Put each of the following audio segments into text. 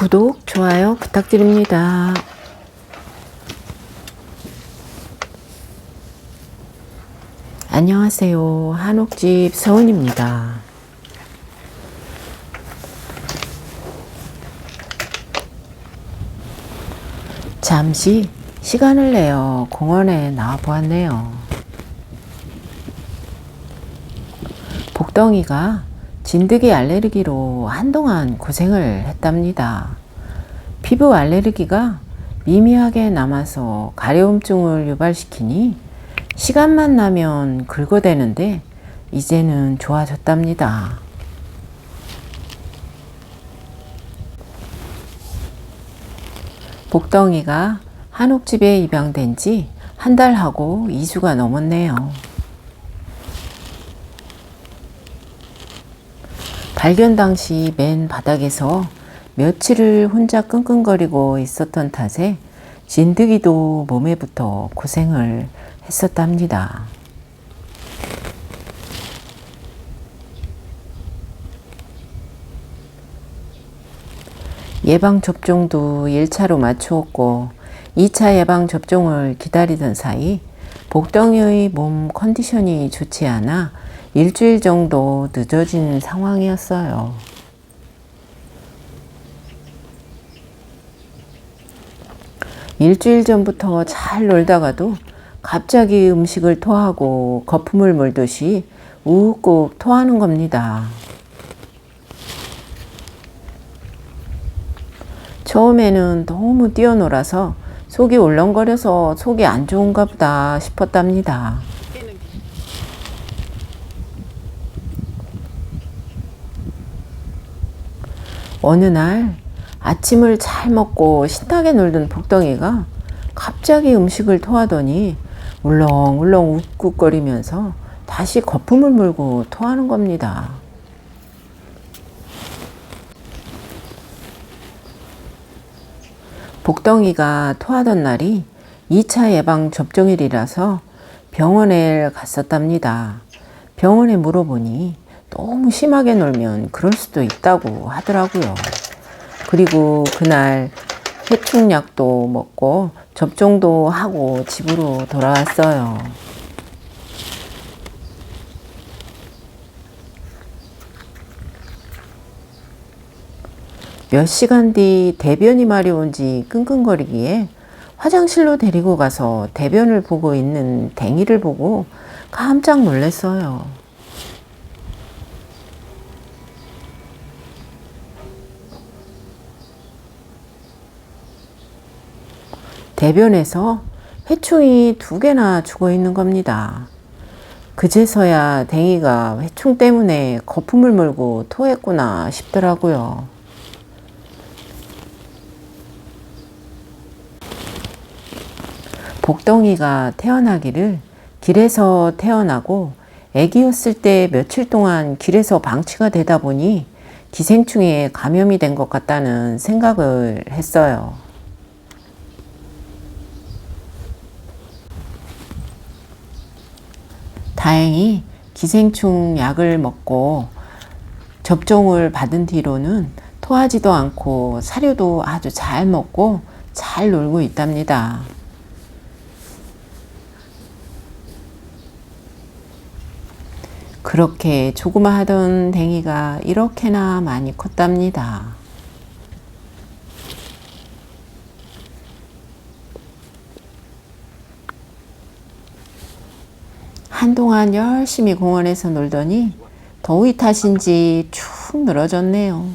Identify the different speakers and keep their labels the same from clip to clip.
Speaker 1: 구독, 좋아요 부탁드립니다. 안녕하세요. 한옥집 서은입니다. 잠시 시간을 내어 공원에 나와 보았네요. 복덩이가 진드기 알레르기로 한동안 고생을 했답니다. 피부 알레르기가 미미하게 남아서 가려움증을 유발시키니 시간만 나면 긁어대는데 이제는 좋아졌답니다. 복덩이가 한옥집에 입양된 지 한 달하고 2주가 넘었네요. 발견 당시 맨 바닥에서 며칠을 혼자 끙끙거리고 있었던 탓에 진드기도 몸에 붙어 고생을 했었답니다. 예방접종도 1차로 맞추었고 2차 예방접종을 기다리던 사이 복덩이의 몸 컨디션이 좋지 않아 일주일 정도 늦어진 상황이었어요. 일주일 전부터 잘 놀다가도 갑자기 음식을 토하고 거품을 물듯이 우욱 토하는 겁니다. 처음에는 너무 뛰어놀아서 속이 울렁거려서 속이 안 좋은가 보다 싶었답니다. 어느 날 아침을 잘 먹고 신나게 놀던 복덩이가 갑자기 음식을 토하더니 울렁울렁 웃꾹거리면서 다시 거품을 물고 토하는 겁니다. 복덩이가 토하던 날이 2차 예방 접종일이라서 병원에 갔었답니다. 병원에 물어보니 너무 심하게 놀면 그럴 수도 있다고 하더라고요. 그리고 그날 해충약도 먹고 접종도 하고 집으로 돌아왔어요. 몇 시간 뒤 대변이 마려운지 끙끙거리기에 화장실로 데리고 가서 대변을 보고 있는 댕이를 보고 깜짝 놀랐어요. 대변에서 회충이 두 개나 죽어 있는 겁니다. 그제서야 댕이가 회충 때문에 거품을 물고 토했구나 싶더라고요. 복덩이가 태어나기를 길에서 태어나고 아기였을 때 며칠 동안 길에서 방치가 되다 보니 기생충에 감염이 된 것 같다는 생각을 했어요. 다행히 기생충 약을 먹고 접종을 받은 뒤로는 토하지도 않고 사료도 아주 잘 먹고 잘 놀고 있답니다. 그렇게 조그마하던 댕이가 이렇게나 많이 컸답니다. 한동안 열심히 공원에서 놀더니 더위 탓인지 축 늘어졌네요.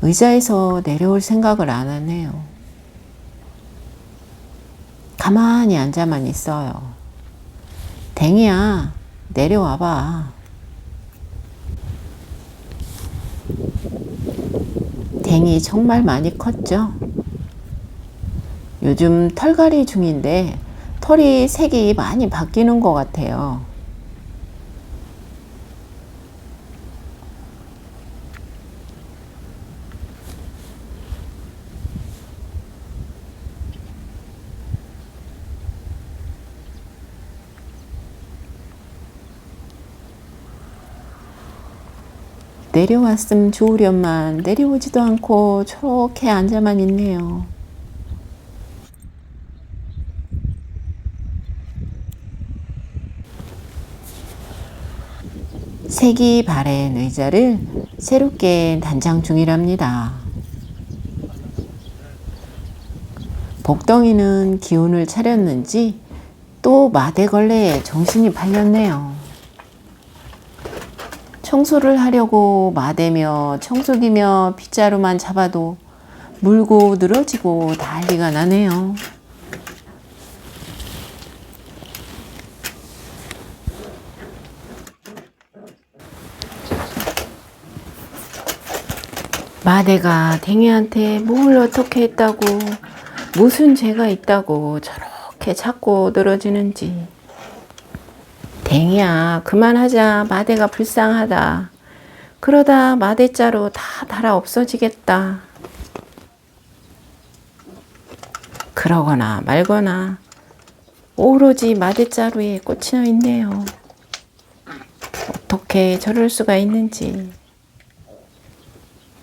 Speaker 1: 의자에서 내려올 생각을 안 하네요. 가만히 앉아만 있어요. 댕이야, 내려와봐. 댕이 정말 많이 컸죠? 요즘 털갈이 중인데 털이 색이 많이 바뀌는 것 같아요. 내려왔음 좋으련만 내려오지도 않고 저렇게 앉아만 있네요. 색이 바랜 의자를 새롭게 단장 중이랍니다. 복덩이는 기운을 차렸는지 또 마대걸레에 정신이 팔렸네요. 청소를 하려고 마대며 청소기며 빗자루만 잡아도 물고 늘어지고 난리가 나네요. 마대가 댕이한테 뭘 어떻게 했다고 무슨 죄가 있다고 저렇게 자꾸 늘어지는지. 댕이야 그만하자. 마대가 불쌍하다. 그러다 마대자루 다 달아 없어지겠다. 그러거나 말거나 오로지 마대자루에 꽂혀 있네요. 어떻게 저럴 수가 있는지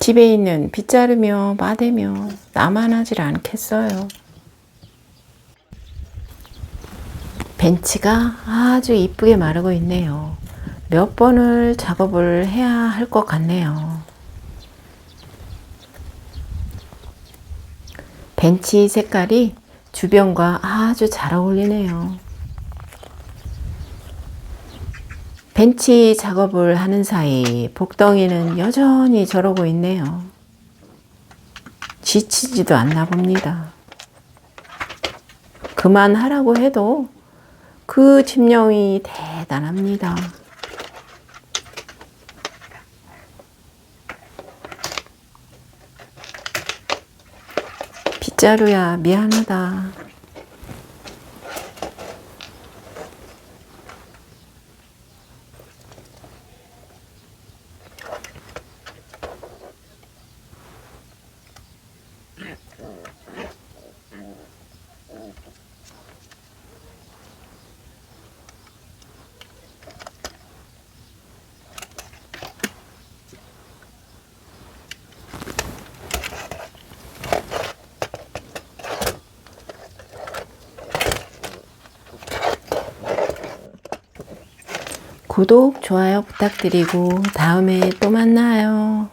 Speaker 1: 집에 있는 빗자루며 마대며 나만 하질 않겠어요. 벤치가 아주 이쁘게 마르고 있네요. 몇 번을 작업을 해야 할 것 같네요. 벤치 색깔이 주변과 아주 잘 어울리네요. 벤치 작업을 하는 사이 복덩이는 여전히 저러고 있네요. 지치지도 않나 봅니다. 그만하라고 해도 그 집념이 대단합니다. 빗자루야 미안하다. 구독, 좋아요 부탁드리고 다음에 또 만나요.